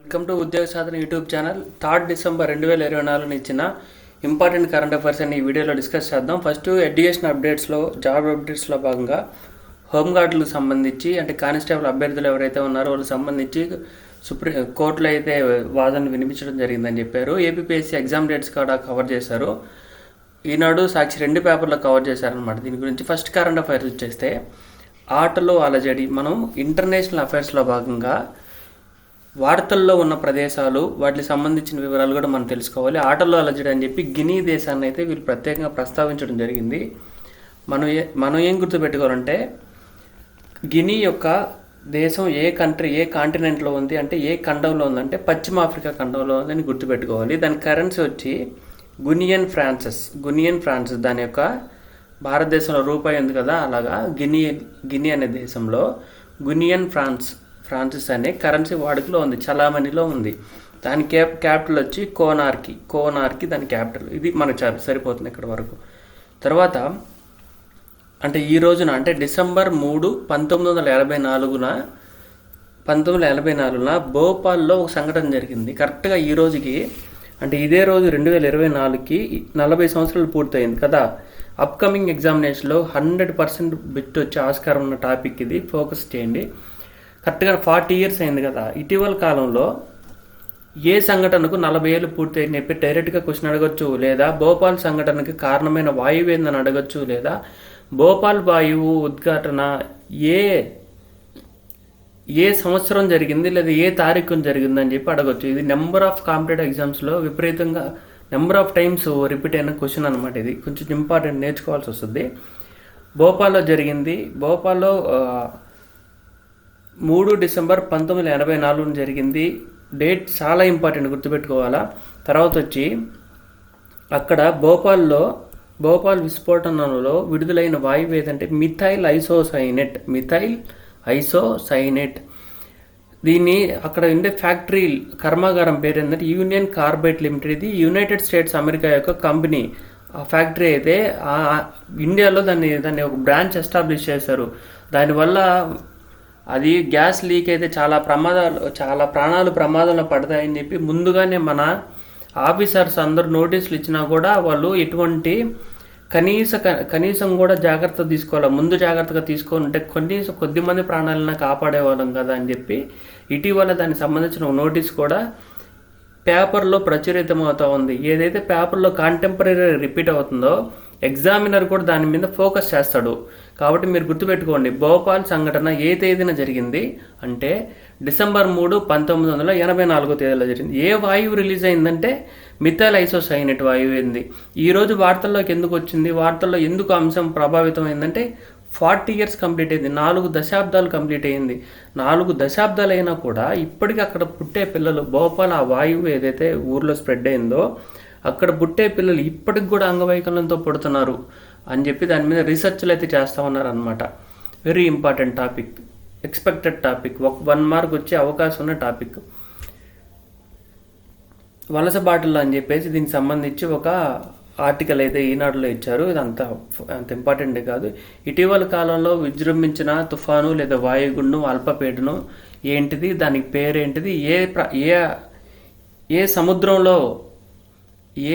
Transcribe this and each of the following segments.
Welcome to Udyoga Sadhana YouTube channel third December రెండు వేల ఇరవై నాలుగున ఇచ్చిన ఇంపార్టెంట్ కరెంట్ అఫైర్స్ అని ఈ వీడియోలో డిస్కస్ చేద్దాం. ఫస్ట్ ఎడ్యుకేషన్ అప్డేట్స్లో జాబ్ అప్డేట్స్లో భాగంగా హోంగార్డులకు సంబంధించి అంటే కానిస్టేబుల్ అభ్యర్థులు ఎవరైతే ఉన్నారో వాళ్ళకి సంబంధించి సుప్రీం కోర్టులో అయితే వాదనలు వినిపించడం జరిగిందని చెప్పారు. ఏపీపీఎస్సీ ఎగ్జామ్ డేట్స్ కూడా కవర్ చేశారు. ఈనాడు సాక్షి రెండు పేపర్లో కవర్ చేశారనమాట దీని గురించి ఫస్ట్ కరెంట్ అఫైర్స్ వచ్చేస్తే ఆటలో అలజడి మనం ఇంటర్నేషనల్ అఫైర్స్లో భాగంగా వార్తల్లో ఉన్న ప్రదేశాలు వాటికి సంబంధించిన వివరాలు కూడా మనం తెలుసుకోవాలి. ఆటల్లో అలజడి అని చెప్పి గినీ దేశాన్ని అయితే వీళ్ళు ప్రత్యేకంగా ప్రస్తావించడం జరిగింది. మనం ఏ మనం ఏం గుర్తుపెట్టుకోవాలంటే గినీ యొక్క దేశం ఏ కంట్రీ ఏ కాంటినెంట్లో ఉంది అంటే ఏ ఖండంలో ఉందంటే పశ్చిమ ఆఫ్రికా ఖండంలో ఉందని గుర్తుపెట్టుకోవాలి. దాని కరెన్సీ వచ్చి గునియన్ ఫ్రాన్సెస్ గునియన్ ఫ్రాన్సెస్ దాని యొక్క భారతదేశంలో రూపాయి ఉంది కదా అలాగా గిని గిని అనే దేశంలో గునియన్ ఫ్రాన్స్ ఫ్రాన్సిస్ అనే కరెన్సీ వాడుకలో ఉంది చలామణిలో ఉంది. దాని క్యాప్ క్యాపిటల్ వచ్చి కోనార్కి కోనార్కి దాని క్యాపిటల్. ఇది మనకు చాలు సరిపోతుంది ఇక్కడ వరకు. తర్వాత అంటే ఈ రోజున అంటే డిసెంబర్ మూడు పంతొమ్మిది వందల ఎనభై నాలుగున పంతొమ్మిది వందల ఎనభై నాలుగున భోపాల్లో ఒక సంఘటన జరిగింది. కరెక్ట్గా ఈ రోజుకి అంటే ఇదే రోజు రెండు వేల ఇరవై నాలుగుకి నలభై సంవత్సరాలు పూర్తయింది కదా. అప్కమింగ్ ఎగ్జామినేషన్లో హండ్రెడ్ పర్సెంట్ బిట్ వచ్చే ఆస్కారం ఉన్న టాపిక్ ఇది. ఫోకస్ చేయండి. కరెక్ట్గా ఫార్టీ ఇయర్స్ అయింది కదా. ఇటీవల కాలంలో ఏ సంఘటనకు నలభై ఏళ్ళు పూర్తయింది చెప్పి డైరెక్ట్గా క్వశ్చన్ అడగచ్చు లేదా భోపాల్ సంఘటనకి కారణమైన వాయువు ఏందని అడగచ్చు లేదా భోపాల్ వాయువు ఉద్ఘాటన ఏ ఏ సంవత్సరం జరిగింది లేదా ఏ తారీఖున జరిగింది అని చెప్పి అడగచ్చు. ఇది నెంబర్ ఆఫ్ కాంపిటేటివ్ ఎగ్జామ్స్లో విపరీతంగా నెంబర్ ఆఫ్ టైమ్స్ రిపీట్ అయిన క్వశ్చన్ అనమాట ఇది. కొంచెం ఇంపార్టెంట్ నేర్చుకోవాల్సి వస్తుంది. భోపాల్లో జరిగింది. భోపాల్లో మూడు డిసెంబర్ పంతొమ్మిది వందల ఎనభై నాలుగున జరిగింది. డేట్ చాలా ఇంపార్టెంట్ గుర్తుపెట్టుకోవాలా. తర్వాత వచ్చి అక్కడ భోపాల్లో భోపాల్ విస్ఫోటనలో విడుదలైన వాయువు ఏదంటే మిథైల్ ఐసోసైనెట్ మిథైల్ ఐసోసైనెట్. దీన్ని అక్కడ ఉండే ఫ్యాక్టరీ కర్మాగారం పేరు ఏంటంటే యూనియన్ కార్బైట్ లిమిటెడ్. ఇది యునైటెడ్ స్టేట్స్ అమెరికా యొక్క కంపెనీ. ఆ ఫ్యాక్టరీ అయితే ఆ ఇండియాలో దాన్ని దాన్ని ఒక బ్రాంచ్ ఎస్టాబ్లిష్ చేశారు. దానివల్ల అది గ్యాస్ లీక్ అయితే చాలా ప్రమాదాలు చాలా ప్రాణాలు ప్రమాదంలో పడతాయని చెప్పి ముందుగానే మన ఆఫీసర్స్ అందరూ నోటీసులు ఇచ్చినా కూడా వాళ్ళు ఎటువంటి కనీస కనీసం కూడా జాగ్రత్త తీసుకోవాలి. ముందు జాగ్రత్తగా తీసుకుంటే కనీసం కొద్ది మంది ప్రాణాలన్నా కాపాడేవాళ్ళం కదా అని చెప్పి ఇటీవల దానికి సంబంధించిన నోటీస్ కూడా పేపర్లో ప్రచురితం అవుతూ ఉంది. ఏదైతే పేపర్లో కాంటెంపరీ రిపీట్ అవుతుందో ఎగ్జామినర్ కూడా దాని మీద ఫోకస్ చేస్తాడు. కాబట్టి మీరు గుర్తుపెట్టుకోండి భోపాల్ సంఘటన ఏ తేదీన జరిగింది అంటే డిసెంబర్ మూడు పంతొమ్మిది వందల ఎనభై నాలుగో తేదీలో జరిగింది. ఏ వాయువు రిలీజ్ అయిందంటే మిథైల్ ఐసోసైనట్ వాయువు అయింది. ఈరోజు వార్తల్లోకి ఎందుకు వచ్చింది? వార్తల్లో ఎందుకు అంశం ప్రభావితం అయిందంటే ఫార్టీ ఇయర్స్ కంప్లీట్ అయింది నాలుగు దశాబ్దాలు కంప్లీట్ అయింది. నాలుగు దశాబ్దాలు అయినా కూడా ఇప్పటికీ అక్కడ పుట్టే పిల్లలు భోపాల్ ఆ వాయువు ఏదైతే ఊర్లో స్ప్రెడ్ అయిందో అక్కడ పుట్టే పిల్లలు ఇప్పటికి కూడా అంగవైకల్యంతో పుడుతున్నారు. అని చెప్పి దాని మీద రీసెర్చ్లు అయితే చేస్తూ ఉన్నారనమాట very important topic expected topic ఒక వన్ మార్క్ వచ్చే అవకాశం ఉన్న టాపిక్ వలస బాటలు అని చెప్పేసి దీనికి సంబంధించి ఒక ఆర్టికల్ అయితే ఈనాడులో ఇచ్చారు. ఇది అంత అంత ఇంపార్టెంట్ కాదు. ఇటీవల కాలంలో విజృంభించిన తుఫాను లేదా వాయుగుండం అల్పపీడనం ఏంటిది దానికి పేరేంటిది ఏ ఏ ఏ సముద్రంలో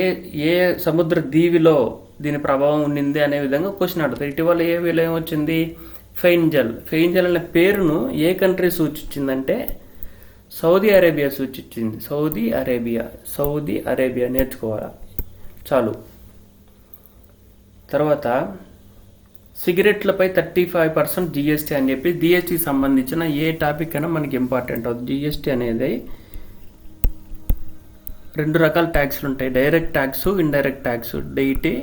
ఏ ఏ సముద్ర దీవిలో దీని ప్రభావం ఉండింది అనే విధంగా క్వశ్చన్ అడుగుతారు. ఇటీవల ఏ విలయం వచ్చింది ఫెయిన్జల్ ఫెయిన్జల్ అనే పేరును ఏ కంట్రీ సూచించిందంటే సౌదీ అరేబియా సూచించింది. Saudi Arabia. సౌదీ అరేబియా నేర్చుకోవాలా? చాలు. తర్వాత సిగరెట్లపై థర్టీ ఫైవ్ పర్సెంట్ జిఎస్టీ అని చెప్పి జిఎస్టీకి సంబంధించిన ఏ టాపిక్ అయినా మనకి ఇంపార్టెంట్ అవుతుంది. జిఎస్టీ అనేది రెండు రకాల ట్యాక్స్లు ఉంటాయి. Direct tax indirect tax. Deity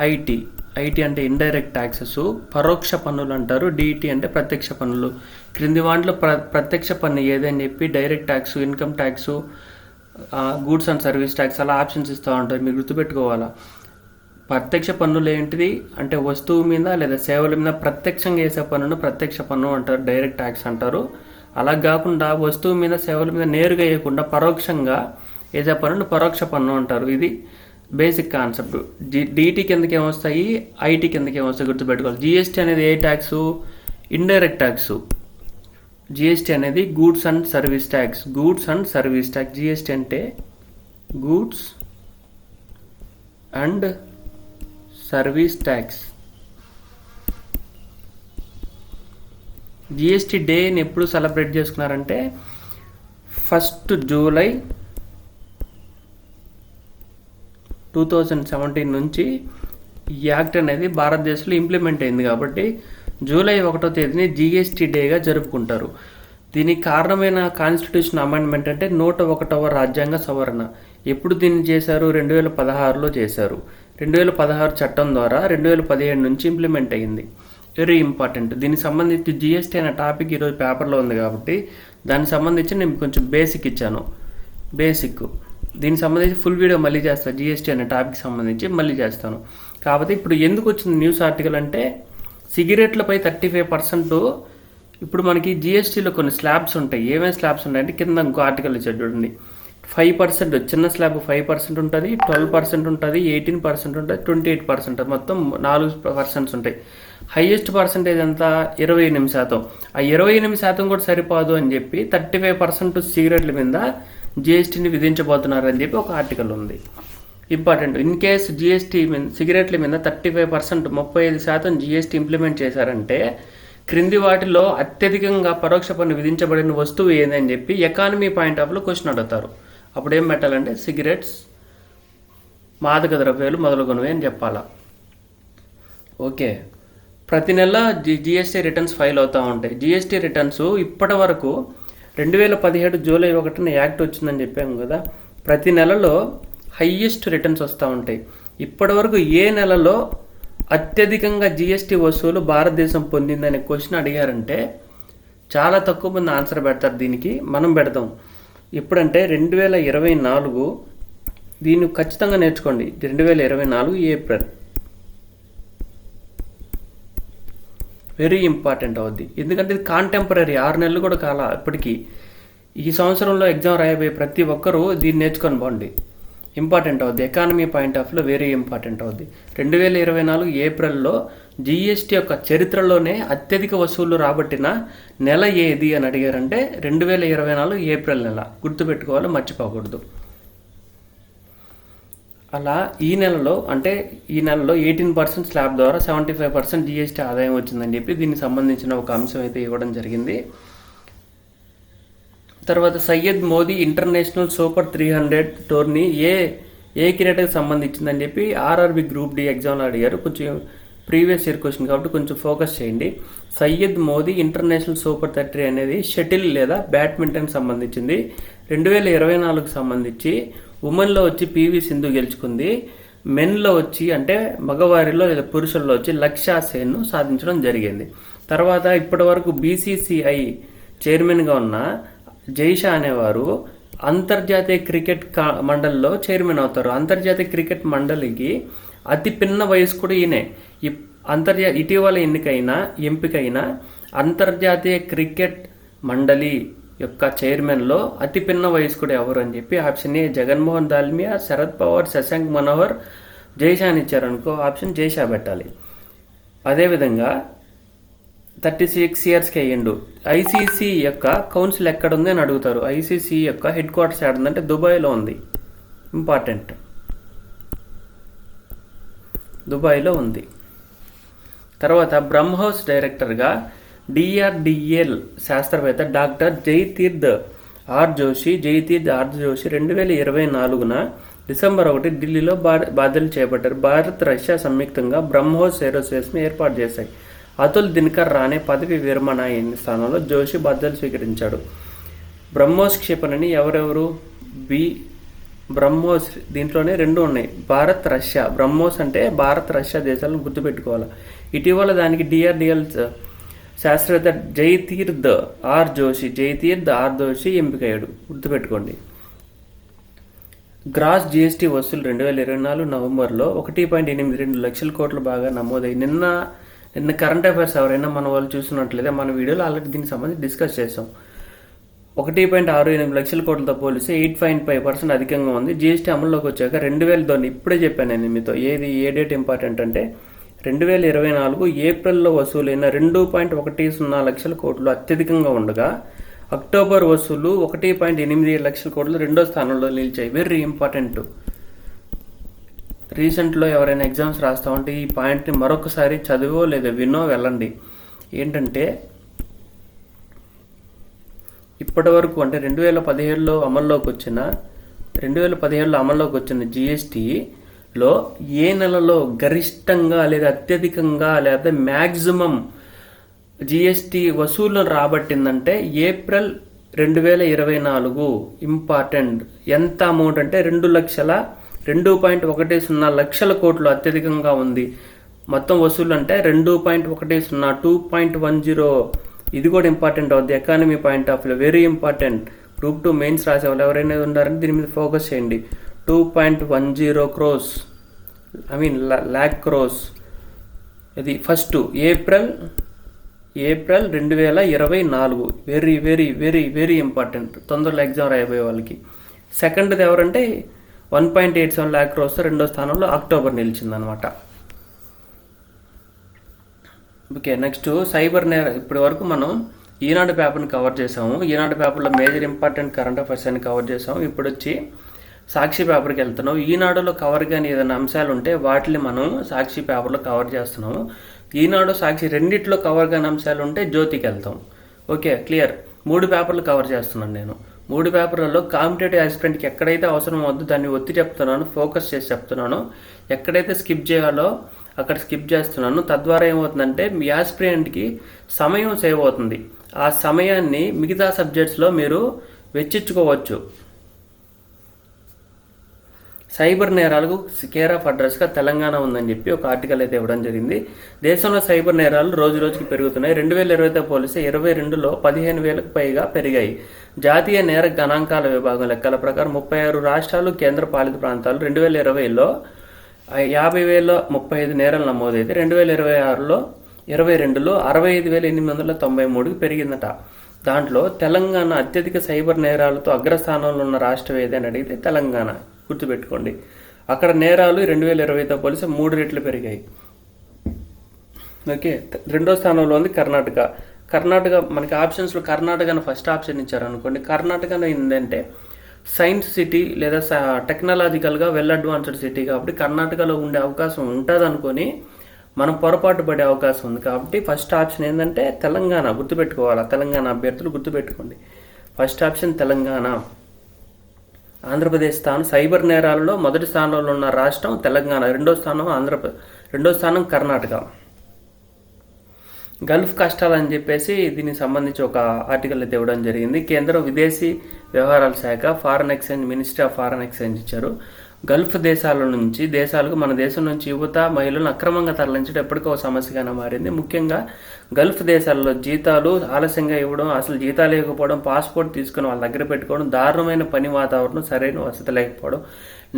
IT IT అంటే ఇండైరెక్ట్ ట్యాక్సెస్ పరోక్ష పన్నులు అంటారు. డిఈటీ అంటే ప్రత్యక్ష పన్నులు. క్రింది వాటిలో ప్ర ప్రత్యక్ష పన్ను ఏదని చెప్పి direct tax income tax goods and service tax అలా ఆప్షన్స్ ఇస్తూ ఉంటారు. మీరు గుర్తుపెట్టుకోవాలా? ప్రత్యక్ష పన్నులు ఏంటిది? అంటే వస్తువు మీద లేదా సేవల మీద ప్రత్యక్షంగా వేసే పన్నును ప్రత్యక్ష పన్ను అంటారు. డైరెక్ట్ ట్యాక్స్ అంటారు. అలా కాకుండా వస్తువు మీద సేవల మీద నేరుగా వేయకుండా పరోక్షంగా వేసే పన్నును పరోక్ష పన్ను అంటారు. ఇది బేసిక్ కాన్సెప్ట్. డిటి డిటీ కిందకి ఏమొస్తాయి ఐటీ కిందకి ఏమొస్తాయి గుర్తుపెట్టుకోవాలి. జిఎస్టీ అనేది ఏ ట్యాక్స్ ఇండైరెక్ట్ ట్యాక్స్ జిఎస్టీ అనేది goods and service tax goods and service tax GST అంటే goods and service tax GST డేని ఎప్పుడు సెలబ్రేట్ చేసుకున్నారంటే first July two thousand seventeen నుంచి ఈ యాక్ట్ అనేది భారతదేశంలో ఇంప్లిమెంట్ అయింది కాబట్టి జూలై ఒకటో తేదీని జీఎస్టీ డేగా జరుపుకుంటారు. దీనికి కారణమైన కాన్స్టిట్యూషన్ అమెండ్మెంట్ అంటే నూట ఒకటవ రాజ్యాంగ సవరణ. ఎప్పుడు దీన్ని చేశారు? రెండు వేల పదహారులో చేశారు. రెండు వేల పదహారు చట్టం ద్వారా రెండు వేల పదిహేడు నుంచి ఇంప్లిమెంట్ అయ్యింది వెరీ ఇంపార్టెంట్ దీనికి సంబంధించి జిఎస్టీ అనే టాపిక్ ఈరోజు పేపర్లో ఉంది కాబట్టి దానికి సంబంధించి నేను కొంచెం బేసిక్ ఇచ్చాను. బేసిక్ దీనికి సంబంధించి ఫుల్ వీడియో మళ్ళీ చేస్తాను జిఎస్టీ అనే టాపిక్ సంబంధించి మళ్ళీ చేస్తాను. కాకపోతే ఇప్పుడు ఎందుకు వచ్చింది న్యూస్ ఆర్టికల్ అంటే సిగరెట్లపై థర్టీ ఫైవ్ పర్సెంట్ ఇప్పుడు మనకి జిఎస్టీలో కొన్ని స్లాబ్స్ ఉంటాయి. ఏమేమి స్లాబ్స్ ఉంటాయంటే కింద ఇంకో ఆర్టికల్ ఇచ్చాడు చూడండి. ఫైవ్ పర్సెంట్ చిన్న స్లాబ్ ఫైవ్ పర్సెంట్ ఉంటుంది ట్వెల్వ్ పర్సెంట్ ఉంటుంది ఎయిటీన్ పర్సెంట్ ఉంటుంది ట్వంటీ ఎయిట్ పర్సెంట్ మొత్తం నాలుగు పర్సెంట్స్ ఉంటాయి. హైయెస్ట్ పర్సెంటేజ్ ఎంత? ఇరవై ఎనిమిది శాతం. ఆ ఇరవై ఎనిమిది శాతం కూడా సరిపోదు అని చెప్పి థర్టీ ఫైవ్ పర్సెంట్ సిగరెట్ల మీద జిఎస్టీని విధించబోతున్నారు అని చెప్పి ఒక ఆర్టికల్ ఉంది. ఇంపార్టెంట్ ఇన్ కేస్ జిఎస్టీ మీద సిగరెట్ల మీద థర్టీ ఫైవ్ పర్సెంట్ ముప్పై ఐదు శాతం జిఎస్టీ ఇంప్లిమెంట్ చేశారంటే క్రింది వాటిలో అత్యధికంగా పరోక్ష పన్ను విధించబడిన వస్తువు ఏందని చెప్పి ఎకానమీ పాయింట్ ఆఫ్లో క్వశ్చన్ అడుగుతారు. అప్పుడు ఏం పెట్టాలంటే సిగరెట్స్ మాదక ద్రవ్యాలు మొదలుగునవి అని చెప్పాలా. ఓకే. ప్రతి నెల జి జిఎస్టీ రిటర్న్స్ ఫైల్ అవుతూ ఉంటాయి. జిఎస్టీ రిటర్న్స్ ఇప్పటి వరకు రెండు వేల పదిహేడు జూలై ఒకటిన యాక్ట్ వచ్చిందని చెప్పాము కదా ప్రతి నెలలో హయ్యెస్ట్ రిటర్న్స్ వస్తూ ఉంటాయి. ఇప్పటివరకు ఏ నెలలో అత్యధికంగా జిఎస్టీ వసూలు భారతదేశం పొందిందనే క్వశ్చన్ అడిగారంటే చాలా తక్కువ మంది ఆన్సర్ పెడతారు దీనికి మనం పెడదాం. ఎప్పుడంటే రెండు వేల ఇరవై నాలుగు దీన్ని ఖచ్చితంగా నేర్చుకోండి. రెండు వేల ఇరవై నాలుగు ఏప్రిల్. వెరీ ఇంపార్టెంట్ అవుద్ది. ఎందుకంటే ఇది కాంటెంపరీ ఆరు నెలలు కూడా కాల ఇప్పటికీ. ఈ సంవత్సరంలో ఎగ్జామ్ రాయబోయే ప్రతి ఒక్కరూ దీన్ని నేర్చుకొని బాగుండి ఇంపార్టెంట్ అవుద్ది. ఎకానమీ పాయింట్ ఆఫ్లో వెరీ ఇంపార్టెంట్ అవుద్ది. రెండు వేల ఇరవై నాలుగు ఏప్రిల్లో జిఎస్టీ యొక్క చరిత్రలోనే అత్యధిక వసూళ్ళు రాబట్టిన నెల ఏది అని అడిగారంటే రెండు వేల ఇరవై నాలుగు ఏప్రిల్ నెల. గుర్తుపెట్టుకోవాలి మర్చిపోకూడదు. అలా ఈ నెలలో అంటే ఈ నెలలో ఎయిటీన్ పర్సెంట్ స్లాబ్ ద్వారా సెవెంటీ ఫైవ్ పర్సెంట్ జిఎస్టీ ఆదాయం వచ్చిందని చెప్పి దీనికి సంబంధించిన ఒక అంశం అయితే ఇవ్వడం జరిగింది. తర్వాత Syed Modi international super three hundred tourney ఏ ఏ క్రీడకి సంబంధించిందని చెప్పి ఆర్ఆర్బి గ్రూప్ డి ఎగ్జామ్లో అడిగారు. కొంచెం ప్రీవియస్ ఇయర్ క్వశ్చన్ కాబట్టి కొంచెం ఫోకస్ చేయండి. Syed Modi international super thirty అనేది షటిల్ లేదా బ్యాడ్మింటన్ సంబంధించింది. రెండు వేల ఇరవై నాలుగుకు సంబంధించి ఉమెన్లో వచ్చి పివి సింధు గెలుచుకుంది. మెన్లో వచ్చి అంటే మగవారిలో లేదా పురుషుల్లో వచ్చి లక్ష్యా సేన్ను సాధించడం జరిగింది. తర్వాత ఇప్పటి వరకు బీసీసీఐ చైర్మన్గా ఉన్న జైషా అనేవారు అంతర్జాతీయ క్రికెట్ మండలిలో చైర్మన్ అవుతారు. అంతర్జాతీయ క్రికెట్ మండలికి అతి పిన్న వయసు కూడా ఈయనే. అంతర్జా ఇటీవల ఎన్నికైన ఎంపికైన అంతర్జాతీయ క్రికెట్ మండలి యొక్క చైర్మన్లో అతి పిన్న వయస్కుడు ఎవరు అని చెప్పి ఆప్షన్ ఏ జగన్మోహన్ దాల్మియా శరద్ పవార్ శశాంక్ మనోహర్ జైషా అని ఇచ్చారనుకో ఆప్షన్ జైషా పెట్టాలి. అదేవిధంగా థర్టీ సిక్స్ ఇయర్స్కి అయ్యిండు. ఐసీసీ యొక్క కౌన్సిల్ ఎక్కడ ఉంది అని అడుగుతారు. ఐసీసీ యొక్క హెడ్ క్వార్టర్స్ ఎక్కడ ఉందంటే దుబాయ్లో ఉంది. ఇంపార్టెంట్. దుబాయ్లో ఉంది. తర్వాత బ్రహ్మోస్ డైరెక్టర్గా డిఆర్డిఎల్ శాస్త్రవేత్త doctor Jaiteerth R Joshi Jaiteerth R Joshi రెండు వేల ఇరవై నాలుగున డిసెంబర్ ఒకటి ఢిల్లీలో బా బాధ్యతలు చేపట్టారు. భారత్ రష్యా సంయుక్తంగా బ్రహ్మోస్ ఏరోస్పేస్ను ఏర్పాటు చేశాయి. అతుల్ దినకర్ రాణే పదవి విరమణ అయిన స్థానంలో జోషి బాధ్యతలు స్వీకరించాడు. బ్రహ్మోస్ క్షిపణిని ఎవరెవరు? బి. బ్రహ్మోస్ దీంట్లోనే రెండు ఉన్నాయి. భారత్ రష్యా. బ్రహ్మోస్ అంటే భారత్ రష్యా దేశాలను గుర్తుపెట్టుకోవాలి. ఇటీవల దానికి డిఆర్డిఎల్ శాస్త్రవేత్త జైతీర్థ్ ఆర్ జోషి జైతీర్థ్ ఆర్ జోషి ఎంపికయ్యాడు. గుర్తుపెట్టుకోండి. గ్రాస్ జిఎస్టీ వసూలు రెండు వేల ఇరవై నాలుగు నవంబర్లో ఒకటి పాయింట్ ఎనిమిది రెండు లక్షల కోట్లు బాగా నమోదయ్యి నిన్న నిన్న కరెంట్ అఫైర్స్ ఎవరైనా మన వాళ్ళు చూసినట్లయితే మన వీడియోలో ఆల్రెడీ దీనికి సంబంధించి డిస్కస్ చేసాం ఒకటి పాయింట్ ఆరు ఎనిమిది లక్షల కోట్లతో పోలిస్తే ఎయిట్ పాయింట్ ఫైవ్ పర్సెంట్ అధికంగా ఉంది. జిఎస్టీ అమల్లోకి వచ్చాక రెండు వేల ఇప్పుడే చెప్పాను నేను మీతో. ఏది ఏ డేట్ ఇంపార్టెంట్ అంటే రెండు వేల ఇరవై నాలుగు ఏప్రిల్లో వసూలైన రెండు పాయింట్ ఒకటి సున్నా లక్షల కోట్లు అత్యధికంగా ఉండగా అక్టోబర్ వసూలు ఒకటి పాయింట్ ఎనిమిది లక్షల కోట్లు రెండో స్థానంలో నిలిచాయి. వెరీ ఇంపార్టెంట్ రీసెంట్లో ఎవరైనా ఎగ్జామ్స్ రాస్తా ఉంటే ఈ పాయింట్ని మరొకసారి చదివో లేదా వినో వెళ్ళండి. ఏంటంటే ఇప్పటి వరకు అంటే రెండు వేల పదిహేడులో అమల్లోకి వచ్చిన రెండు వేల పదిహేడులో అమల్లోకి వచ్చిన లో ఏ నెలలో గరిష్టంగా లేదా అత్యధికంగా లేదా మ్యాక్సిమం జిఎస్టీ వసూలు రాబట్టిందంటే ఏప్రిల్ రెండు వేల ఇరవై నాలుగు ఇంపార్టెంట్. ఎంత అమౌంట్ అంటే రెండు లక్షల రెండు పాయింట్ ఒకటి సున్నా లక్షల కోట్లు అత్యధికంగా ఉంది. మొత్తం వసూలు అంటే రెండు పాయింట్ ఒకటి సున్నా టూ పాయింట్ వన్ జీరో. ఇది కూడా ఇంపార్టెంట్ అవుద్ది. Economy point of view very important. Group two mains రాసే వాళ్ళు ఎవరైనా ఉన్నారంటే దీని మీద ఫోకస్ చేయండి. Two point one zero crore I mean lakh crore ఇది ఫస్ట్ ఏప్రిల్ ఏప్రిల్ రెండు వేల ఇరవై నాలుగు. Very very very very important తొందరలో ఎగ్జామ్ రాయబోయే వాళ్ళకి. సెకండ్ది ఎవరంటే one point eight seven lakh crore రెండో స్థానంలో అక్టోబర్ నిలిచిందనమాట. ఓకే నెక్స్ట్ సైబర్ నేర ఇప్పటి వరకు మనం ఈనాడు పేపర్ని కవర్ చేసాము. ఈనాడు పేపర్లో మేజర్ ఇంపార్టెంట్ కరెంట్ అఫైర్స్ అని కవర్ చేసాము. ఇప్పుడు వచ్చి సాక్షి పేపర్కి వెళ్తున్నాం ఈనాడులో కవర్ కానీ ఏదైనా అంశాలు ఉంటే వాటిని మనం సాక్షి పేపర్లో కవర్ చేస్తున్నాము. ఈనాడు సాక్షి రెండిట్లో కవర్ కాని అంశాలు ఉంటే జ్యోతికి వెళ్తాం. Okay clear? మూడు పేపర్లు కవర్ చేస్తున్నాను నేను. మూడు పేపర్లలో కాంపిటేటివ్ అసిస్టెంట్కి ఎక్కడైతే అవసరం అవుద్దో దాన్ని ఒత్తి చెప్తున్నాను ఫోకస్ చేసి చెప్తున్నాను ఎక్కడైతే స్కిప్ చేయాలో అక్కడ స్కిప్ చేస్తున్నాను. తద్వారా ఏమవుతుందంటే మీ ఆస్పిరెంట్కి సమయం సేవ్ అవుతుంది. ఆ సమయాన్ని మిగతా సబ్జెక్ట్స్లో మీరు వెచ్చించుకోవచ్చు సైబర్ నేరాలకు కేర్ ఆఫ్ అడ్రస్గా తెలంగాణ ఉందని చెప్పి ఒక ఆర్టికల్ అయితే ఇవ్వడం జరిగింది. దేశంలో సైబర్ నేరాలు రోజు రోజుకి పెరుగుతున్నాయి. రెండు వేల ఇరవైతో పోలిస్తే ఇరవై రెండులో పదిహేను వేలకు పైగా పెరిగాయి. జాతీయ నేర గణాంకాల విభాగం లెక్కల ప్రకారం ముప్పై ఆరు రాష్ట్రాలు కేంద్ర పాలిత ప్రాంతాలు రెండు వేల ఇరవైలో యాభై వేల ముప్పై ఐదు నేరాలు నమోదైతే రెండు వేల ఇరవై ఆరులో ఇరవై రెండులో అరవై ఐదు వేల ఎనిమిది వందల తొంభై మూడుకి పెరిగిందట. దాంట్లో తెలంగాణ అత్యధిక సైబర్ నేరాలతో అగ్రస్థానంలో ఉన్న రాష్ట్రం ఏదని అడిగితే తెలంగాణ. గుర్తుపెట్టుకోండి. అక్కడ నేరాలు రెండు వేల ఇరవైతో పోలిసి మూడు రెట్లు పెరిగాయి. ఓకే? రెండో స్థానంలో ఉంది కర్ణాటక. కర్ణాటక మనకి ఆప్షన్స్లో కర్ణాటకను ఫస్ట్ ఆప్షన్ ఇచ్చారు అనుకోండి కర్ణాటకలో ఏంటంటే సైన్స్ సిటీ లేదా టెక్నాలజికల్గా వెల్ అడ్వాన్స్డ్ సిటీ కాబట్టి కర్ణాటకలో ఉండే అవకాశం ఉంటుంది అనుకొని మనం పొరపాటు పడే అవకాశం ఉంది కాబట్టి ఫస్ట్ ఆప్షన్ ఏంటంటే తెలంగాణ. గుర్తుపెట్టుకోవాలి? తెలంగాణ అభ్యర్థులు గుర్తుపెట్టుకోండి. First option Telangana. ఆంధ్రప్రదేశ్ స్థానం సైబర్ నేరాలలో మొదటి స్థానంలో ఉన్న రాష్ట్రం తెలంగాణ రెండో స్థానం ఆంధ్రప్రదేశ్ రెండో స్థానం కర్ణాటక. గల్ఫ్ కష్టాలు అని చెప్పేసి దీనికి సంబంధించి ఒక ఆర్టికల్ అయితే ఇవ్వడం జరిగింది. కేంద్రం విదేశీ వ్యవహారాల శాఖ foreign exchange ministry of foreign exchange ఇచ్చారు. గల్ఫ్ దేశాల నుంచి దేశాలకు మన దేశం నుంచి యువత మహిళలను అక్రమంగా తరలించడం ఎప్పటికో సమస్యగానే మారింది. ముఖ్యంగా గల్ఫ్ దేశాల్లో జీతాలు ఆలస్యంగా ఇవ్వడం అసలు జీతాలు ఇవ్వకపోవడం పాస్పోర్ట్ తీసుకుని వాళ్ళ దగ్గర పెట్టుకోవడం దారుణమైన పని వాతావరణం సరైన వసతి లేకపోవడం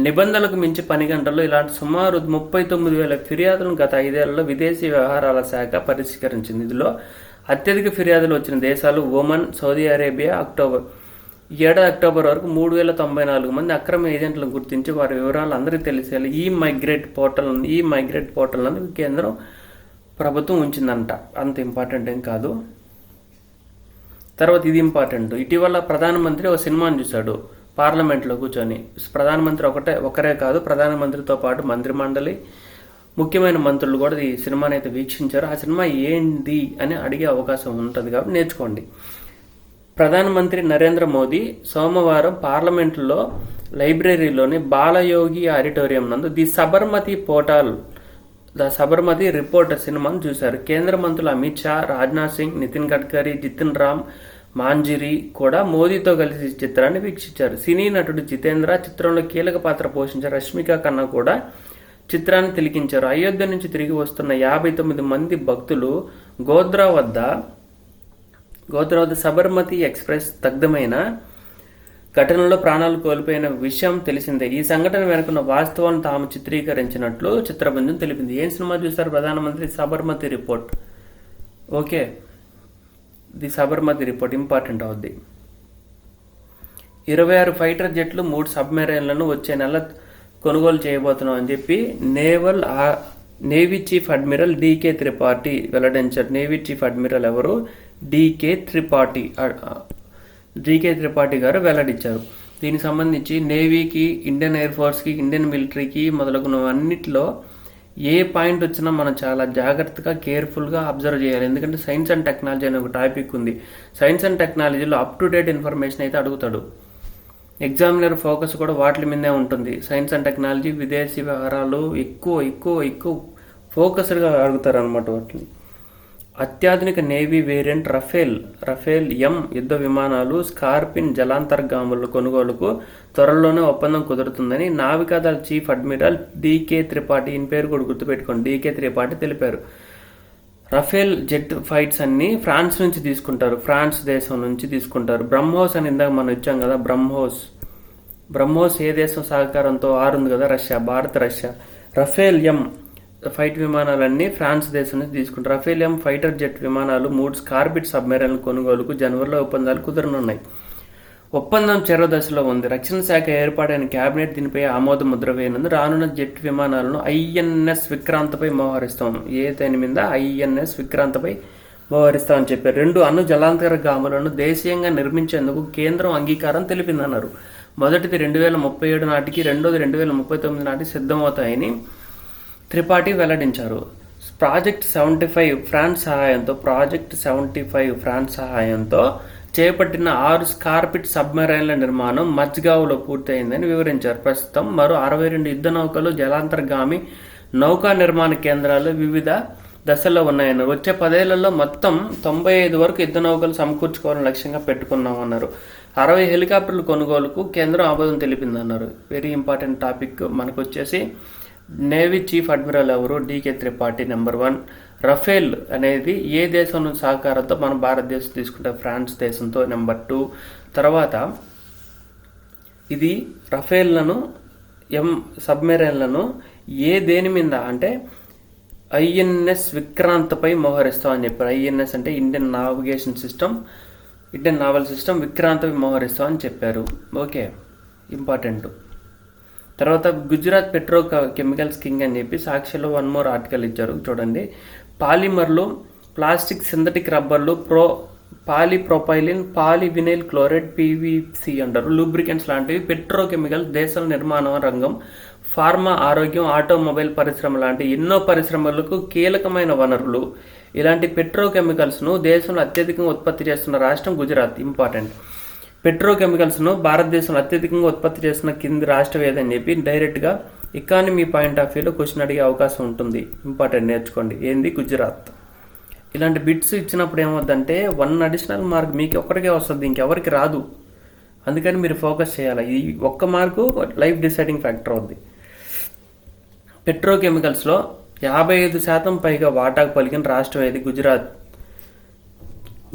నిబంధనలకు మించి పని గంటల్లో ఇలాంటి సుమారు ముప్పై తొమ్మిది వేల ఫిర్యాదులను గత ఐదేళ్ళలో విదేశీ వ్యవహారాల శాఖ పరిష్కరించింది. ఇందులో అత్యధిక ఫిర్యాదులు వచ్చిన దేశాలు ఒమన్ సౌదీ అరేబియా అక్టోబర్ ఏడాది అక్టోబర్ వరకు మూడు వేల తొంభై నాలుగు మంది అక్రమ ఏజెంట్లను గుర్తించి వారి వివరాలు అందరికీ తెలిసేలా e migrate portal e migrate portal అనేది కేంద్రం ప్రభుత్వం ఉంచిందంట. అంత ఇంపార్టెంట్ ఏం కాదు. తర్వాత ఇది ఇంపార్టెంట్ ఇటీవల ప్రధానమంత్రి ఒక సినిమాని చూశాడు. పార్లమెంట్లో కూర్చొని. ప్రధానమంత్రి ఒకటే ఒకరే కాదు ప్రధానమంత్రితో పాటు మంత్రిమండలి ముఖ్యమైన మంత్రులు కూడా ఈ సినిమాని అయితే వీక్షించారు. ఆ సినిమా ఏంది అని అడిగే అవకాశం ఉంటుంది కాబట్టి నేర్చుకోండి. ప్రధానమంత్రి నరేంద్ర మోదీ సోమవారం పార్లమెంటులో లైబ్రరీలోని బాలయోగి ఆడిటోరియం నందు the Sabarmati portal the Sabarmati reporter సినిమాను చూశారు. కేంద్ర మంత్రులు అమిత్ షా రాజ్నాథ్ సింగ్ నితిన్ గడ్కరీ జితిన్ రామ్ మాంజిరి కూడా మోదీతో కలిసి చిత్రాన్ని వీక్షించారు. సినీ నటుడు జితేంద్ర చిత్రంలో కీలక పాత్ర పోషించిన రష్మిక కన్నా కూడా చిత్రాన్ని తిలికించారు. అయోధ్య నుంచి తిరిగి వస్తున్న యాభై తొమ్మిది మంది భక్తులు గోద్రా వద్ద గోదావరి సబర్మతి ఎక్స్ప్రెస్ దగ్ధమైన ఘటనలో ప్రాణాలు కోల్పోయిన విషయం తెలిసిందే. ఈ సంఘటన వెనుకున్న వాస్తవాలను తాము చిత్రీకరించినట్లు చిత్రబృందం తెలిపింది. ఏం సినిమా చూస్తారు ప్రధానమంత్రి? Sabarmati report. Okay. The Sabarmati report important అవుద్ది ఇరవై ఆరు ఫైటర్ జెట్లు మూడు సబ్మెరైన్లను వచ్చే నెల కొనుగోలు చేయబోతున్నాం అని చెప్పి naval navy chief admiral DK Tripathi వెల్లడించారు. నేవీ చీఫ్ అడ్మిరల్ ఎవరు? డీకే త్రిపాఠి డీకే త్రిపాఠి గారు వెల్లడించారు. దీనికి సంబంధించి నేవీకి ఇండియన్ ఎయిర్ ఫోర్స్కి ఇండియన్ మిలిటరీకి మొదలగునవన్నిటిలో ఏ పాయింట్ వచ్చినా మనం చాలా జాగ్రత్తగా కేర్ఫుల్గా అబ్జర్వ్ చేయాలి. ఎందుకంటే సైన్స్ అండ్ టెక్నాలజీ అనే ఒక టాపిక్ ఉంది. సైన్స్ అండ్ టెక్నాలజీలో అప్ టు డేట్ ఇన్ఫర్మేషన్ అయితే అడుగుతాడు. ఎగ్జామినర్ ఫోకస్ కూడా వాటి మీదే ఉంటుంది. సైన్స్ అండ్ టెక్నాలజీ విదేశీ వ్యవహారాలు ఎక్కువ ఎక్కువ ఎక్కువ ఫోకస్డ్గా అడుగుతారు అనమాట వాటిని. అత్యాధునిక navy variant Rafale Rafale M యుద్ధ విమానాలు స్కార్పిన్ జలాంతర్గాముల కొనుగోలుకు త్వరలోనే ఒప్పందం కుదురుతుందని నావికాదళ చీఫ్ అడ్మిరల్ డీకే త్రిపాఠి ఈయన పేరు కూడా గుర్తుపెట్టుకోండి. డీకే త్రిపాఠి తెలిపారు. రఫేల్ జెట్ ఫైట్స్ అన్ని ఫ్రాన్స్ నుంచి తీసుకుంటారు. ఫ్రాన్స్ దేశం నుంచి తీసుకుంటారు. బ్రహ్మోస్ అని ఇందాక మనం ఇచ్చాం కదా బ్రహ్మోస్. బ్రహ్మోస్ ఏ దేశం సహకారంతో ఆరుంది కదా? Russia Bharat Russia. Rafale M fight విమానాలన్నీ France దేశం నుంచి తీసుకుంటారు. రఫేల్ ఎం ఫైటర్ జెట్ విమానాలు మూడు స్కార్బిట్ సబ్మెరైన్ కొనుగోలుకు జనవరిలో ఒప్పందాలు కుదరనున్నాయి. ఒప్పందం చెరవ దశలో ఉంది. రక్షణ శాఖ ఏర్పాటైన కేబినెట్ దీనిపై ఆమోద ముద్ర వేయనుంది. రానున్న జెట్ విమానాలను ఐఎన్ఎస్ విక్రాంతపై మోహరిస్తాం. ఏ దాని మీద ఐఎన్ఎస్ విక్రాంతపై మోహరిస్తామని చెప్పారు. రెండు అణు జలాంతర గాములను దేశీయంగా నిర్మించేందుకు కేంద్రం అంగీకారం తెలిపిందన్నారు. మొదటిది రెండు వేల ముప్పై ఏడు నాటికి రెండోది రెండు వేల ముప్పై తొమ్మిది నాటికి సిద్ధమవుతాయని త్రిపాఠి వెల్లడించారు. ప్రాజెక్ట్ సెవెంటీ ఫైవ్ ఫ్రాన్స్ సహాయంతో ప్రాజెక్ట్ సెవెంటీ ఫైవ్ ఫ్రాన్స్ సహాయంతో చేపట్టిన ఆరు స్కార్పిట్ సబ్మెరైన్ల నిర్మాణం మజ్గావ్లో పూర్తయిందని వివరించారు. ప్రస్తుతం మరో అరవై రెండు యుద్ధ నౌకలు జలాంతర్గామి నౌకా నిర్మాణ కేంద్రాలు వివిధ దశల్లో ఉన్నాయన్నారు. వచ్చే పదేళ్ళలో మొత్తం తొంభై ఐదు వరకు యుద్ధ నౌకలు సమకూర్చుకోవాలని లక్ష్యంగా పెట్టుకున్నామన్నారు. అరవై హెలికాప్టర్ల కొనుగోలుకు కేంద్రం ఆమోదం తెలిపిందన్నారు. వెరీ ఇంపార్టెంట్ టాపిక్ మనకు వచ్చేసి నేవీ చీఫ్ అడ్మిరల్ ఎవరు? DK Tripathi number one. Rafale అనేది ఏ దేశం సహకారంతో మన భారతదేశం తీసుకుంటే ఫ్రాన్స్ దేశంతో నెంబర్ టూ. తర్వాత ఇది రఫేల్లను ఎం సబ్మెరైన్లను ఏ దేని మీద అంటే ఐఎన్ఎస్ విక్రాంత్పై మోహరిస్తామని చెప్పారు. ఐఎన్ఎస్ అంటే Indian navigation system Indian naval system విక్రాంత్పై మోహరిస్తామని చెప్పారు. Okay important. తర్వాత గుజరాత్ పెట్రో కెమికల్స్ కింగ్ అని చెప్పి సాక్షిలో వన్ మోర్ ఆర్టికల్ ఇచ్చారు చూడండి. పాలిమర్లు ప్లాస్టిక్ సింథటిక్ రబ్బర్లు pro polypropylene polyvinyl chloride PVC అంటారు. లూబ్రికెంట్స్ లాంటివి పెట్రోకెమికల్స్ దేశాల నిర్మాణ రంగం ఫార్మా ఆరోగ్యం ఆటోమొబైల్ పరిశ్రమ లాంటి ఎన్నో పరిశ్రమలకు కీలకమైన వనరులు. ఇలాంటి పెట్రోకెమికల్స్ను దేశంలో అత్యధికంగా ఉత్పత్తి చేస్తున్న రాష్ట్రం గుజరాత్. ఇంపార్టెంట్. పెట్రోకెమికల్స్ను భారతదేశంలో అత్యధికంగా ఉత్పత్తి చేసిన కింది రాష్ట్రం ఏదని చెప్పి డైరెక్ట్గా ఎకానమీ పాయింట్ ఆఫ్ వ్యూలో క్వశ్చన్ అడిగే అవకాశం ఉంటుంది. ఇంపార్టెంట్ నేర్చుకోండి. ఏంది? గుజరాత్. ఇలాంటి బిట్స్ ఇచ్చినప్పుడు ఏమవుద్దంటే వన్ అడిషనల్ మార్క్ మీకు ఒక్కడికే వస్తుంది. ఇంకెవరికి రాదు. అందుకని మీరు ఫోకస్ చేయాలి. ఈ ఒక్క మార్కు లైఫ్ డిసైడింగ్ ఫ్యాక్టర్ అవుద్ది. పెట్రోకెమికల్స్లో యాభై ఐదు శాతం పైగా వాటాకు పలికిన రాష్ట్రం ఏది? గుజరాత్.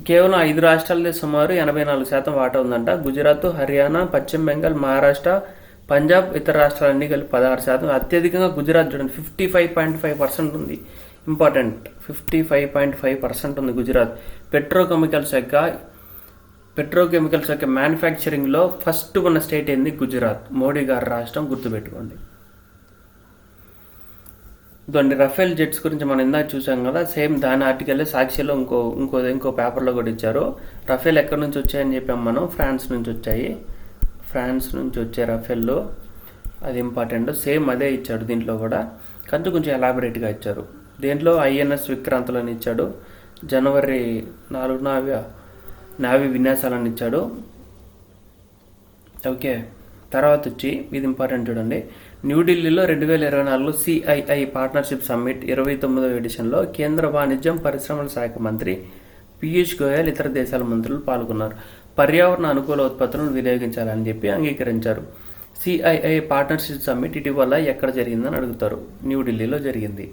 కేవలం ఐదు రాష్ట్రాలదే సుమారు ఎనభై నాలుగు శాతం వాటా ఉందంట. గుజరాత్ హర్యానా పశ్చిమ బెంగాల్ మహారాష్ట్ర పంజాబ్ ఇతర రాష్ట్రాలన్నీ కలిపి పదహారు శాతం. అత్యధికంగా గుజరాత్ చూడండి fifty five point five percent ఉంది. Important fifty five point five percent ఉంది గుజరాత్. పెట్రోకెమికల్స్ యొక్క పెట్రోకెమికల్స్ యొక్క మ్యానుఫ్యాక్చరింగ్లో ఫస్ట్ ఉన్న స్టేట్ ఏంది? గుజరాత్. మోడీ గారి రాష్ట్రం గుర్తుపెట్టుకోండి. ఇదండి రఫేల్ జెట్స్ గురించి మనం ఇందాక చూసాం కదా సేమ్ దాని ఆర్టికల్ సాక్షిలో ఇంకో ఇంకో ఇంకో పేపర్లో కూడా ఇచ్చారు. రఫేల్ ఎక్కడి నుంచి వచ్చాయని చెప్పాం మనం? ఫ్రాన్స్ నుంచి వచ్చాయి. ఫ్రాన్స్ నుంచి వచ్చే రఫేల్లో అది ఇంపార్టెంట్ సేమ్ అదే ఇచ్చాడు దీంట్లో కూడా. కంచు కొంచెం ఎలాబరేట్గా ఇచ్చారు. దీంట్లో ఐఎన్ఎస్ విక్రాంతులని ఇచ్చాడు. జనవరి నాలుగు నావ్య నావి విన్యాసాలను ఇచ్చాడు. ఓకే తర్వాత వచ్చి ఇది ఇంపార్టెంట్ చూడండి. న్యూఢిల్లీలో రెండు వేల ఇరవై నాలుగులో సిఐఐ పార్ట్నర్షిప్ సమ్మిట్ ఇరవై తొమ్మిదవ ఎడిషన్లో కేంద్ర వాణిజ్యం పరిశ్రమల శాఖ మంత్రి పీయూష్ గోయల్ ఇతర దేశాల మంత్రులు పాల్గొన్నారు. పర్యావరణ అనుకూల ఉత్పత్తులను వినియోగించాలని చెప్పి అంగీకరించారు. సిఐఐ పార్ట్నర్షిప్ సమ్మిట్ ఇటీవల ఎక్కడ జరిగిందని అడుగుతారు. న్యూఢిల్లీలో జరిగింది.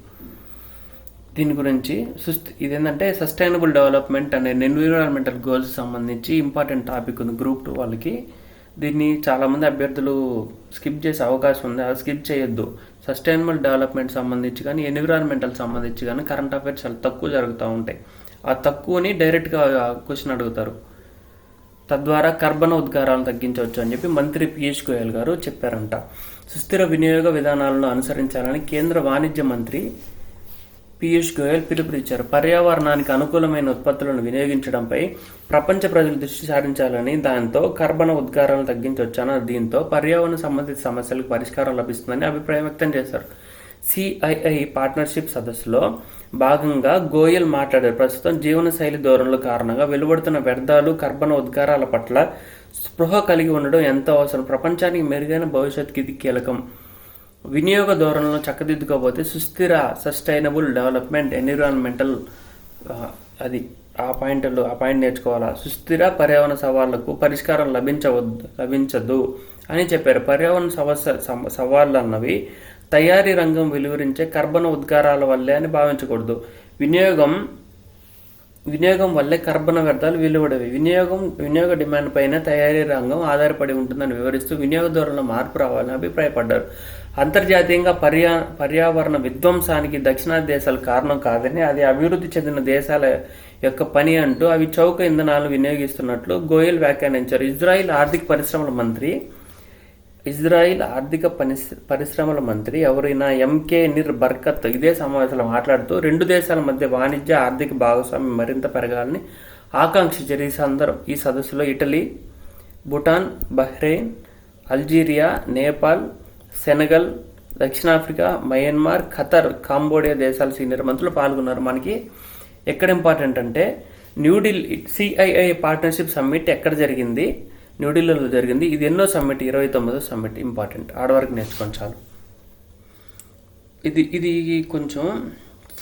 దీని గురించి సుస్థి ఇదేంటంటే సస్టైనబుల్ డెవలప్మెంట్ అనే ఎన్విరాన్మెంటల్ గోల్స్ సంబంధించి ఇంపార్టెంట్ టాపిక్ ఉంది గ్రూప్ టూ వాళ్ళకి. దీన్ని చాలామంది అభ్యర్థులు స్కిప్ చేసే అవకాశం ఉంది. అది స్కిప్ చేయొద్దు. సస్టైనబుల్ డెవలప్మెంట్ సంబంధించి కానీ ఎన్విరాన్మెంటల్ సంబంధించి కానీ కరెంట్ అఫైర్స్ చాలా తక్కువ జరుగుతూ ఉంటాయి. ఆ తక్కువని డైరెక్ట్గా క్వశ్చన్ అడుగుతారు. తద్వారా కర్బన ఉద్గారాలను తగ్గించవచ్చు అని చెప్పి మంత్రి పీయూష్ గోయల్ గారు చెప్పారంట. సుస్థిర వినియోగ విధానాలను అనుసరించాలని కేంద్ర వాణిజ్య మంత్రి పీయూష్ గోయల్ పిలుపునిచ్చారు. పర్యావరణానికి అనుకూలమైన ఉత్పత్తులను వినియోగించడంపై ప్రపంచ ప్రజలు దృష్టి సారించాలని దాంతో కర్బన ఉద్గారాలను తగ్గించవచ్చని దీంతో పర్యావరణ సంబంధిత సమస్యలకు పరిష్కారం లభిస్తుందని అభిప్రాయం వ్యక్తం చేశారు. సిఐఐ పార్ట్నర్షిప్ సదస్సులో భాగంగా గోయల్ మాట్లాడారు. ప్రస్తుతం జీవనశైలి ధోరణుల కారణంగా వెలువడుతున్న వ్యర్థాలు కర్బన ఉద్గారాల పట్ల స్పృహ కలిగి ఉండడం ఎంతో అవసరం. ప్రపంచానికి మెరుగైన భవిష్యత్తుకి ఇది కీలకం. వినియోగ ధోరణులను చక్కదిద్దుకోకపోతే సుస్థిర సస్టైనబుల్ డెవలప్మెంట్ ఎన్విరాన్మెంటల్ అది ఆ పాయింట్లు ఆ పాయింట్ నేర్చుకోవాలా? సుస్థిర పర్యావరణ సవాళ్ళకు పరిష్కారం లభించవద్దు లభించదు అని చెప్పారు. పర్యావరణ సమస్య సవాళ్ళు అన్నవి తయారీ రంగం వెలువరించే కర్బన ఉద్గారాల వల్లే అని భావించకూడదు. వినియోగం వినియోగం వల్లే కర్బన వ్యర్థాలు వెలువడవి. వినియోగం వినియోగ డిమాండ్ పైన తయారీ రంగం ఆధారపడి ఉంటుందని వివరిస్తూ వినియోగ ధోరణిలో మార్పు రావాలని అభిప్రాయపడ్డారు. అంతర్జాతీయంగా పర్యా పర్యావరణ విధ్వంసానికి దక్షిణాది దేశాలు కారణం కాదని అది అభివృద్ధి చెందిన దేశాల యొక్క పని అంటూ అవి చౌక ఇంధనాలు వినియోగిస్తున్నట్లు గోయల్ వ్యాఖ్యానించారు. ఇజ్రాయిల్ ఆర్థిక పరిశ్రమల మంత్రి ఇజ్రాయిల్ ఆర్థిక పరిశ్ర పరిశ్రమల మంత్రి ఎవరైనా ఎంకే నిర్ బర్కత్ ఇదే సమావేశంలో మాట్లాడుతూ రెండు దేశాల మధ్య వాణిజ్య ఆర్థిక భాగస్వామ్యం మరింత పెరగాలని ఆకాంక్షించారు. ఈ సందర్భం ఈ సదస్సులో Italy Bhutan Bahrain Algeria Nepal Senegal దక్షిణాఫ్రికా మయన్మార్ ఖతర్ కాంబోడియా దేశాల సీనియర్ మంత్రులు పాల్గొన్నారు. మనకి ఎక్కడ ఇంపార్టెంట్ అంటే న్యూఢిల్లీ సిఐఐ పార్ట్నర్షిప్ సమ్మిట్ ఎక్కడ జరిగింది? న్యూఢిల్లీలో జరిగింది. ఇది ఎన్నో సమ్మిట్? ఇరవై తొమ్మిదో సమ్మిట్. ఇంపార్టెంట్. ఆడవరకు నేర్చుకొని చాలు. ఇది ఇది కొంచెం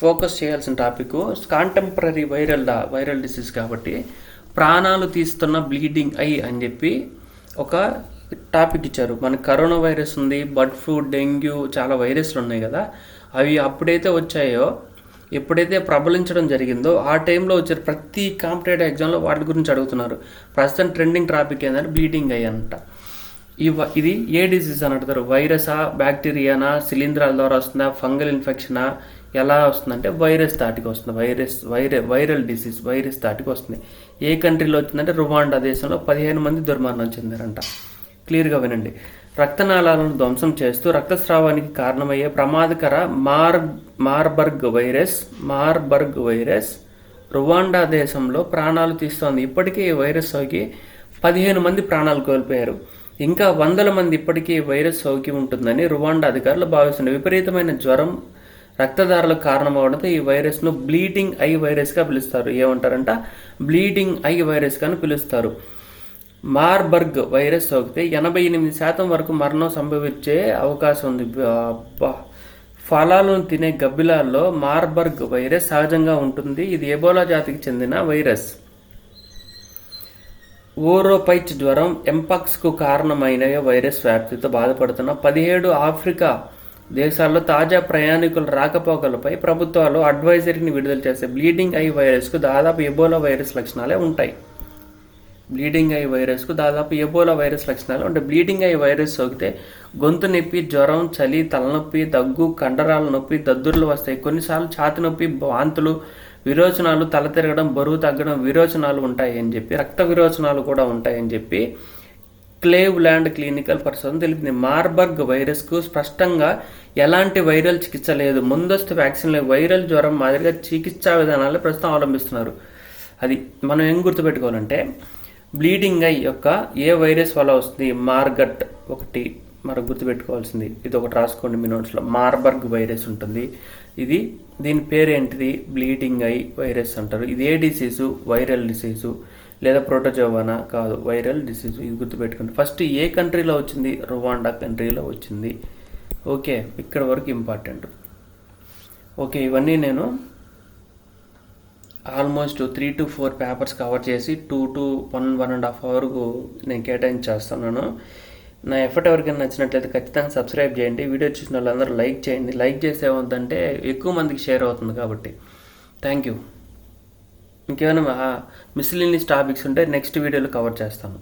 ఫోకస్ చేయాల్సిన టాపిక్. కాంటెంపరీ వైరల్ డా వైరల్ డిసీజ్ కాబట్టి ప్రాణాలు తీస్తున్న బ్లీడింగ్ ఐ అని చెప్పి ఒక టాపిక్ ఇచ్చారు. మనకి కరోనా వైరస్ ఉంది బర్డ్ ఫ్లూ డెంగ్యూ చాలా వైరస్లు ఉన్నాయి కదా. అవి అప్పుడైతే వచ్చాయో ఎప్పుడైతే ప్రబలించడం జరిగిందో ఆ టైంలో వచ్చే ప్రతి కాంపిటేటివ్ ఎగ్జామ్లో వాటి గురించి అడుగుతున్నారు. ప్రస్తుతం ట్రెండింగ్ టాపిక్ ఏంటంటే బ్లీడింగ్ ఐ అంట. ఈ ఇది ఏ డిసీజ్ అని అడుగుతారు వైరసా బ్యాక్టీరియానా శిలీంధ్రాల ద్వారా వస్తుందా ఫంగల్ ఇన్ఫెక్షనా ఎలా వస్తుందంటే వైరస్ దాటికి వస్తుంది. వైరస్ వైర వైరల్ డిసీజ్ వైరస్ దాటికి వస్తుంది. ఏ కంట్రీలో వచ్చిందంటే రువాండా దేశంలో పదిహేను మంది దుర్మరణం చెందారంట. క్లియర్గా వినండి. రక్తనాళాలను ధ్వంసం చేస్తూ రక్తస్రావానికి కారణమయ్యే ప్రమాదకర మార్ Marburg virus Marburg virus Rwanda దేశంలో ప్రాణాలు తీస్తోంది. ఇప్పటికే ఈ వైరస్ సోకి పదిహేను మంది ప్రాణాలు కోల్పోయారు. ఇంకా వందల మంది ఇప్పటికీ ఈ వైరస్ సోకి ఉంటుందని రువాండా అధికారులు భావిస్తున్నారు విపరీతమైన జ్వరం రక్తదారులకు కారణమవడంతో ఈ వైరస్ను బ్లీడింగ్ ఐ వైరస్గా పిలుస్తారు. ఏమంటారంట? బ్లీడింగ్ ఐ వైరస్గా అని పిలుస్తారు. మార్బర్గ్ వైరస్ సోకితే ఎనభై ఎనిమిది శాతం వరకు మరణం సంభవించే అవకాశం ఉంది. ఫలాలను తినే గబ్బిలాల్లో మార్బర్గ్ వైరస్ సహజంగా ఉంటుంది. ఇది ఎబోలా జాతికి చెందిన వైరస్. ఓరోపైచ్ జ్వరం ఎంపాక్స్కు కారణమైన వైరస్ వ్యాప్తితో బాధపడుతున్న పదిహేడు ఆఫ్రికా దేశాల్లో తాజా ప్రయాణికుల రాకపోకలపై ప్రభుత్వాలు అడ్వైజరీని విడుదల చేసే బ్లీడింగ్ ఐ వైరస్కు దాదాపు ఎబోలా వైరస్ లక్షణాలే ఉంటాయి. బ్లీడింగ్ అయ్యే వైరస్కు దాదాపు ఎబోలా వైరస్ లక్షణాలు అంటే బ్లీడింగ్ అయ్యే వైరస్ సోకితే గొంతు నొప్పి జ్వరం చలి తలనొప్పి దగ్గు కండరాల నొప్పి దద్దుర్లు వస్తాయి. కొన్నిసార్లు ఛాతి నొప్పి వాంతులు విరోచనాలు తల తిరగడం బరువు తగ్గడం విరోచనాలు ఉంటాయి అని చెప్పి రక్త విరోచనాలు కూడా ఉంటాయని చెప్పి క్లేవ్ ల్యాండ్ క్లినికల్ పర్సన్ తెలిపింది. మార్బర్గ్ వైరస్కు స్పష్టంగా ఎలాంటి వైరల్ చికిత్స లేదు. ముందస్తు వ్యాక్సిన్ లేదు వైరల్ జ్వరం మాదిరిగా చికిత్సా విధానాలు ప్రస్తుతం అవలంబిస్తున్నారు. అది మనం ఏం గుర్తుపెట్టుకోవాలంటే బ్లీడింగ్ ఐ యొక్క ఏ వైరస్ వల్ల వస్తుంది? మార్గట్ ఒకటి మరి గుర్తుపెట్టుకోవాల్సింది. ఇది ఒకటి రాసుకోండి మీ నోట్స్లో. మార్బర్గ్ వైరస్ ఉంటుంది. ఇది దీని పేరు ఏంటిది బ్లీడింగ్ ఐ వైరస్ అంటారు. ఇది ఏ డిసీజు? Viral disease. లేదా ప్రోటోజోవానా? కాదు వైరల్ డిసీజు. ఇది గుర్తుపెట్టుకోండి. ఫస్ట్ ఏ కంట్రీలో వచ్చింది? రువాండా కంట్రీలో వచ్చింది. ఓకే ఇక్కడ వరకు ఇంపార్టెంట్. ఓకే ఇవన్నీ నేను almost three to four papers cover చేసి two to one one and half అవర్కు నేను కేటాయించేస్తున్నాను. నా ఎఫర్ట్ ఎవరికైనా నచ్చినట్లయితే ఖచ్చితంగా సబ్స్క్రైబ్ చేయండి. వీడియో చూసిన వాళ్ళందరూ లైక్ చేయండి. లైక్ చేసే ఏమవుతుందంటే ఎక్కువ మందికి షేర్ అవుతుంది కాబట్టి. Thank you. ఇంకేమైనా మిస్లినియస్ టాపిక్స్ ఉంటే నెక్స్ట్ వీడియోలో కవర్ చేస్తాను.